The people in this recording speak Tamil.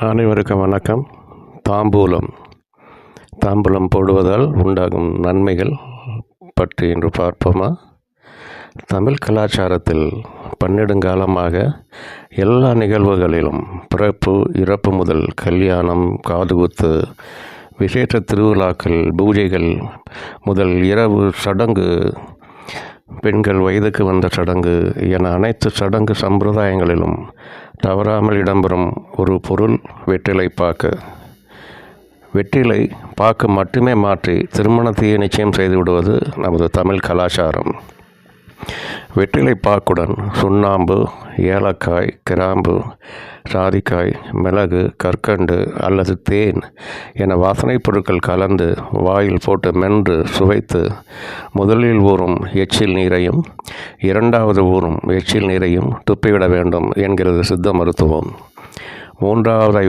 அனைவருக்கும் வணக்கம். தாம்பூலம். தாம்பூலம் போடுவதால் உண்டாகும் நன்மைகள் பற்றி இன்று பார்ப்போமா? தமிழ் கலாச்சாரத்தில் பன்னெடுங்காலமாக எல்லா நிகழ்வுகளிலும் பிறப்பு இறப்பு முதல் கல்யாணம் காதுகுத்து விசேஷ திருவிழாக்கள் பூஜைகள் முதல் இரவு சடங்கு பெண்கள் வயதுக்கு வந்த சடங்கு என அனைத்து சடங்கு சம்பிரதாயங்களிலும் தவறாமல் இடம்பெறும் ஒரு பொருள் வெற்றிலை பாக்கு. வெற்றிலை பாக்கு மட்டுமே மாற்றி திருமணத்தையே நிச்சயம் செய்து விடுவது நமது தமிழ் கலாச்சாரம். வெற்றிலை பாக்குடன் சுண்ணாம்பு ஏலக்காய் கிராம்பு சாதிக்காய் மிளகு கற்கண்டு அல்லது தேன் என வாசனைப் பொருட்கள் கலந்து வாயில் போட்டு மென்று சுவைத்து முதலில் ஊறும் எச்சில் நீரையும் இரண்டாவது ஊறும் எச்சில் நீரையும் துப்பிவிட வேண்டும் என்கிறது சித்த மருத்துவம். மூன்றாவதை